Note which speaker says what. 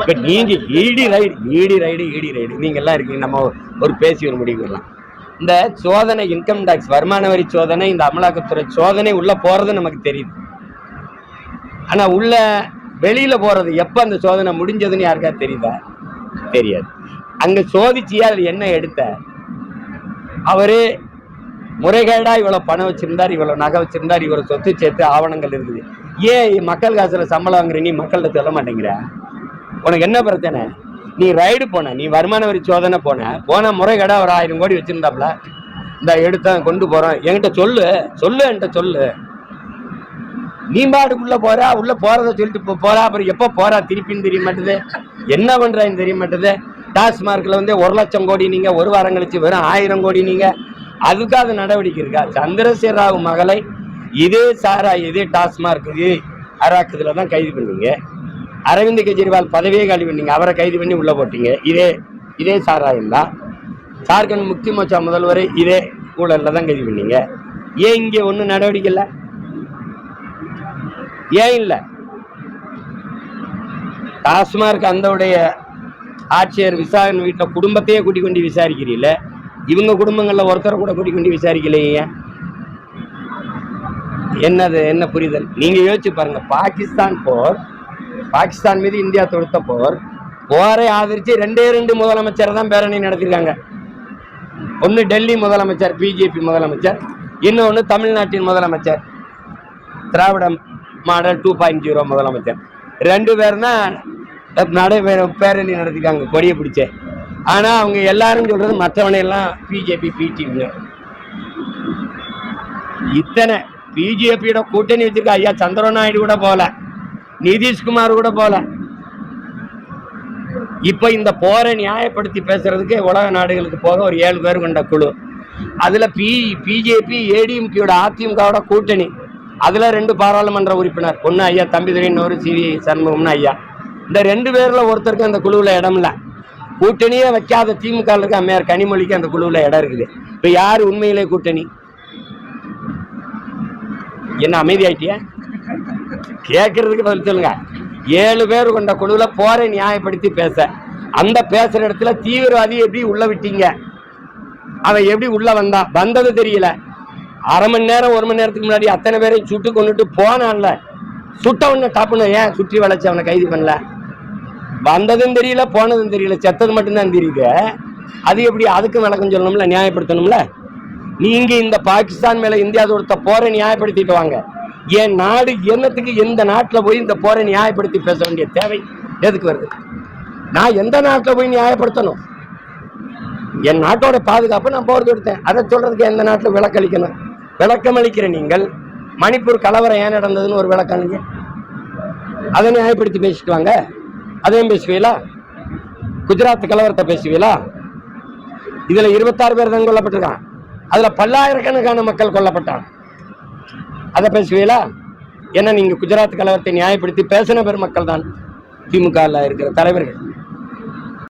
Speaker 1: இப்ப நீங்க ED raid ED raid ED raid நீங்க எல்லாம் இருக்கீங்க. நம்ம ஒரு பேசி ஒரு முடிவு வரலாம் இந்த சோதனை இன்கம் டாக்ஸ் வருமான வரி சோதனை இந்த அமலாக்கத்துறை சோதனை உள்ள போறது நமக்கு தெரியுது. ஆனா உள்ள வெளியில போறது எப்ப அந்த சோதனை முடிஞ்சதுன்னு யாருக்கா தெரியுதா? தெரியாது. அங்க சோதிச்சியா அது என்ன எடுத்த? அவரு முறைகேடா இவ்வளவு பணம் வச்சிருந்தார் இவ்வளவு நகை வச்சிருந்தார் இவ்வளவு சொத்து சேர்த்து ஆவணங்கள் இருக்குது ஏன் மக்கள் காசுல சம்பளம் வாங்குற நீ மக்கள்கிட்ட சொல்ல மாட்டேங்கிற? உனக்கு என்ன பிரச்சனை? நீ ரைடு போன நீ வருமான வரி சோதனை போன போன முறைகேடா ஒரு ஆயிரம் கோடி வச்சிருந்தாப்ல இந்த எடுத்த கொண்டு போறோம். என்கிட்ட சொல்லு சொல்லு என்கிட்ட சொல்லு. நீ பாட்டுக்குள்ள போறா உள்ள போறத சொல்லிட்டு இப்போ போறா. அப்புறம் எப்போ போறா? திருப்பின்னு தெரிய மாட்டேது. என்ன பண்றான்னு தெரிய மாட்டேது. டாஸ்மார்க்ல வந்து ஒரு லட்சம் கோடி நீங்க ஒரு வாரம் கழிச்சு வெறும் ஆயிரம் கோடி நீங்க. அதுக்காக நடவடிக்கை இருக்கா? சந்திரசேகர ராவ் மகளை இதே சாரா இதே டாஸ்மார்க் இதே அராக்குதுல தான் கைது பண்ணீங்க. அரவிந்த் கெஜ்ரிவால் பதவியே காலி பண்ணீங்க. அவரை கைது பண்ணி உள்ள போட்டீங்க. இதே இதே சாராயம் தான் ஜார்க்கண்ட் முக்தி மோர்ச்சா முதல்வரை இதே ஊழல்ல தான் கைது பண்ணீங்க. ஏன் இங்கே ஒன்றும் நடவடிக்கை இல்லை? ஏன் இல்லை? டாஸ்மார்க் அந்தவுடைய ஆட்சியர் விசாரணை வீட்டில் குடும்பத்தையே கூட்டிக் கொண்டு விசாரிக்கிறீங்களே இவங்க குடும்பங்களில் ஒருத்தரை கூட கூட்டி கொண்டு விசாரிக்கலையே. என்னது என்ன புரிதல்? நீங்க யோசிச்சு பாருங்க. பாகிஸ்தான் போர் பாகிஸ்தான் மீது இந்தியா தொடுத்த போர் போரை ஆதரிச்சு ரெண்டே ரெண்டு முதலமைச்சர் தான் பேரணி நடத்திருக்காங்க. ஒன்னு டெல்லி முதலமைச்சர் பிஜேபி முதலமைச்சர் இன்னொன்று தமிழ்நாட்டின் முதலமைச்சர். Dravida model two point zero முதலமைச்சர். ரெண்டு பேரும் தான் நடை பேரணி நடத்திருக்காங்க கொடியை பிடிச்சேன் ஆனால் அவங்க எல்லாரும் சொல்றது மற்றவனை எல்லாம் பிஜேபி பிடிவி இத்தனை பிஜேபியோட கூட்டணி வச்சிருக்க ஐயா சந்திர நாயுடு கூட போல நிதிஷ்குமார் கூட போல. இப்ப இந்த போரை நியாயப்படுத்தி பேசுறதுக்கு உலக நாடுகளுக்கு போக ஒரு ஏழு பேர் கொண்ட குழு. அதுல பி பிஜேபி ஏடிஎம்கேயோட அதிமுகவோட கூட்டணி. அதுல ரெண்டு பாராளுமன்ற உறுப்பினர் ஒன்னு ஐயா தம்பிதுரை இன்னொரு சி சண்முகம்னு ஐயா. இந்த ரெண்டு பேர்ல ஒருத்தருக்கு அந்த குழுவுல இடம் இல்லை. கூட்டணியே வைக்காத திமுக இருக்க அம்மையார் கனிமொழிக்கு அந்த குழுவில் இடம் இருக்குது. இப்போ யார் உண்மையிலே கூட்டணி? என்ன அமைதியாயிட்டியா? கேட்கறதுக்கு பதில் சொல்லுங்க. ஏழு பேர் கொண்ட குழுவில் போரை நியாயப்படுத்தி பேச. அந்த பேசுற இடத்துல தீவிரவாதி எப்படி உள்ள விட்டீங்க? அவன் எப்படி உள்ள வந்தான்? வந்தது தெரியல. அரை மணி நேரம் ஒரு மணி நேரத்துக்கு முன்னாடி அத்தனை பேரையும் சுட்டு கொண்டுட்டு போனான்ல. சுட்டவன டாப்புன்னு ஏன் சுற்றி வளைச்சு அவனை கைது பண்ணல? வந்ததும் தெரியல போனதும் தெரியல செத்தது மட்டும்தான் தெரியுது. அது எப்படி அதுக்கும் விளக்கம் சொல்லணும்ல நியாயப்படுத்தணும்ல? நீங்க இந்த பாகிஸ்தான் மேல இந்தியா தொடுத்த போரை நியாயப்படுத்திட்டு வாங்க. என் நாடு என்னத்துக்கு எந்த நாட்டில் போய் இந்த போரை நியாயப்படுத்தி பேச வேண்டிய தேவை எதுக்கு வருது? நான் எந்த நாட்டில் போய் நியாயப்படுத்தணும்? என் நாட்டோட பாதுகாப்பு நான் போர் கொடுத்தேன் அதை சொல்றதுக்கு எந்த நாட்டில் விளக்களிக்கணும்? விளக்கம் அளிக்கிற நீங்கள் மணிப்பூர் கலவரம் ஏன் நடந்ததுன்னு ஒரு விளக்கம் அதை நியாயப்படுத்தி பேசிட்டு வாங்க. அதையும் பேசுவீங்களா? குஜராத் கலவரத்தை பேசுவீங்களா? இதுல இருபத்தாறு பேர் தான் கொல்லப்பட்டிருக்கான் அதுல பல்லாயிரக்கணக்கான மக்கள் கொல்லப்பட்டான் அதை பேசுவீங்களா? ஏன்னா நீங்க குஜராத் கலவரத்தை நியாயப்படுத்தி பேசின பெருமக்கள் தான் திமுக இருக்கிற தலைவர்கள்.